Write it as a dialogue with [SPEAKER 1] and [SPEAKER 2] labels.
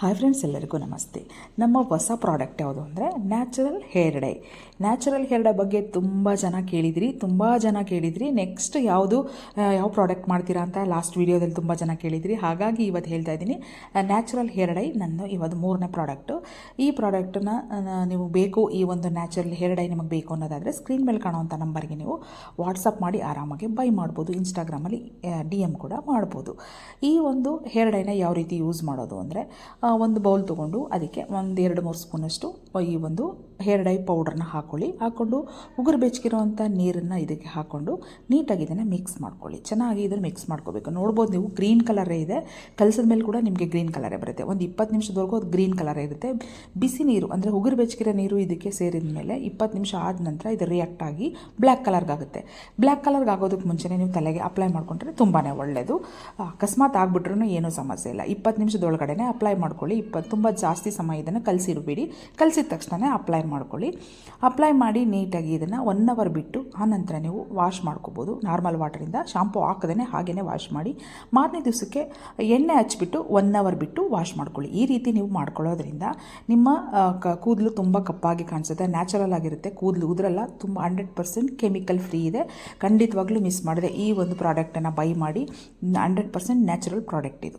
[SPEAKER 1] Hi friends ಎಲ್ಲರಿಗೂ ನಮಸ್ತೆ. ನಮ್ಮ ಹೊಸ ಪ್ರಾಡಕ್ಟ್ ಯಾವುದು ಅಂದರೆ natural hair dye natural hair dye ಬಗ್ಗೆ ತುಂಬ ಜನ ಕೇಳಿದ್ರಿ, ತುಂಬ ಜನ ಕೇಳಿದ್ರಿ. ನೆಕ್ಸ್ಟ್ ಯಾವುದು ಯಾವ ಪ್ರಾಡಕ್ಟ್ ಮಾಡ್ತೀರಾ ಅಂತ ಲಾಸ್ಟ್ ವೀಡಿಯೋದಲ್ಲಿ ತುಂಬ ಜನ ಕೇಳಿದ್ರಿ. ಹಾಗಾಗಿ ಇವತ್ತು ಹೇಳ್ತಾ ಇದ್ದೀನಿ ನ್ಯಾಚುರಲ್ ಹೇರ್ ಡೈ ನನ್ನ ಇವತ್ತು ಮೂರನೇ ಪ್ರಾಡಕ್ಟು ಈ ಪ್ರಾಡಕ್ಟನ್ನು ನೀವು ಬೇಕು ಈ ಒಂದು ನ್ಯಾಚುರಲ್ ಹೇರ್ ಡೈ ನಿಮಗೆ ಬೇಕು ಅನ್ನೋದಾದರೆ ಸ್ಕ್ರೀನ್ ಮೇಲೆ ಕಾಣುವಂಥ ನಂಬರ್ಗೆ ನೀವು ವಾಟ್ಸಪ್ ಮಾಡಿ ಆರಾಮಾಗಿ ಬೈ ಮಾಡ್ಬೋದು. ಇನ್ಸ್ಟಾಗ್ರಾಮಲ್ಲಿ ಡಿ ಎಂ ಕೂಡ ಮಾಡ್ಬೋದು. ಈ ಒಂದು ಹೇರ್ ಡೈನ ಯಾವ ರೀತಿ ಯೂಸ್ ಮಾಡೋದು ಅಂದರೆ ಒಂದು ಬೌಲ್ ತೊಗೊಂಡು ಅದಕ್ಕೆ ಒಂದು ಎರಡು ಮೂರು ಸ್ಪೂನಷ್ಟು ಈ ಒಂದು ಹೇರ್ ಡೈ ಪೌಡ್ರನ್ನ ಹಾಕ್ಕೊಳ್ಳಿ ಹಾಕ್ಕೊಂಡು ಉಗುರು ಬೆಚ್ಚಗಿರೋವಂಥ ನೀರನ್ನು ಇದಕ್ಕೆ ಹಾಕ್ಕೊಂಡು ನೀಟಾಗಿ ಇದನ್ನು ಮಿಕ್ಸ್ ಮಾಡ್ಕೊಳ್ಳಿ. ಚೆನ್ನಾಗಿ ಇದನ್ನು ಮಿಕ್ಸ್ ಮಾಡ್ಕೋಬೇಕು. ನೋಡ್ಬೋದು ನೀವು ಗ್ರೀನ್ ಕಲರೇ ಇದೆ. ಕಲಸದ ಮೇಲೆ ಕೂಡ ನಿಮಗೆ ಗ್ರೀನ್ ಕಲರೇ ಬರುತ್ತೆ. ಒಂದು ಇಪ್ಪತ್ತು ನಿಮಿಷದವರೆಗೂ ಅದು ಗ್ರೀನ್ ಕಲರ್ ಇರುತ್ತೆ. ಬಿಸಿ ನೀರು ಅಂದರೆ ಉಗುರು ಬೆಚ್ಚಗಿರೋ ನೀರು ಇದಕ್ಕೆ ಸೇರಿದ ಮೇಲೆ ಇಪ್ಪತ್ತು ನಿಮಿಷ ಆದ ನಂತರ ಇದು ರಿಯಾಕ್ಟ್ ಆಗಿ ಬ್ಲ್ಯಾಕ್ ಕಲರ್ಗಾಗುತ್ತೆ ಬ್ಲ್ಯಾಕ್ ಕಲರ್ಗೆ ಆಗೋದಕ್ಕೆ ಮುಂಚೆನೇ ನೀವು ತಲೆಗೆ ಅಪ್ಲೈ ಮಾಡ್ಕೊಂಡ್ರೆ ತುಂಬಾ ಒಳ್ಳೆಯದು ಅಕಸ್ಮಾತ್ ಆಗಿಬಿಟ್ರೂ ಏನೂ ಸಮಸ್ಯೆ ಇಲ್ಲ. ಇಪ್ಪತ್ತು ನಿಮಿಷದೊಳಗಡೆ ಅಪ್ಲೈ ಮಾಡ್ಕೊಳ್ಳಿ. ಇಪ್ಪತ್ತು, ತುಂಬ ಜಾಸ್ತಿ ಸಮಯ ಇದನ್ನು ಕಲಸಿಡಬೇಡಿ. ಕಲಸಿದ ತಕ್ಷಣ ಅಪ್ಲೈ ಮಾಡ್ಕೊಳ್ಳಿ. ಅಪ್ಲೈ ಮಾಡಿ ನೀಟಾಗಿ ಇದನ್ನು ಒನ್ ಅವರ್ ಬಿಟ್ಟು ಆನಂತರ ನೀವು ವಾಶ್ ಮಾಡ್ಕೋಬೋದು. ನಾರ್ಮಲ್ ವಾಟರಿಂದ ಶಾಂಪು ಹಾಕದೇ ಹಾಗೇ ವಾಶ್ ಮಾಡಿ. ಮಾರನೇ ದಿವಸಕ್ಕೆ ಎಣ್ಣೆ ಹಚ್ಬಿಟ್ಟು ಒನ್ ಅವರ್ ಬಿಟ್ಟು ವಾಶ್ ಮಾಡ್ಕೊಳ್ಳಿ. ಈ ರೀತಿ ನೀವು ಮಾಡ್ಕೊಳ್ಳೋದ್ರಿಂದ ನಿಮ್ಮ ಕ, ಕೂದಲು ತುಂಬ ಕಪ್ಪಾಗಿ ಕಾಣಿಸುತ್ತೆ. ನ್ಯಾಚುರಲ್ ಆಗಿರುತ್ತೆ. ಕೂದಲು ಉದ್ರಲ್ಲ. ತುಂಬ ಹಂಡ್ರೆಡ್ ಪರ್ಸೆಂಟ್ ಕೆಮಿಕಲ್ ಫ್ರೀ ಇದೆ. ಖಂಡಿತವಾಗ್ಲೂ ಮಿಸ್ ಮಾಡಿದೆ. ಈ ಒಂದು ಪ್ರಾಡಕ್ಟನ್ನು ಬೈ ಮಾಡಿ ಹಂಡ್ರೆಡ್ ಪರ್ಸೆಂಟ್ ನ್ಯಾಚುರಲ್ ಪ್ರಾಡಕ್ಟ್ ಇದು.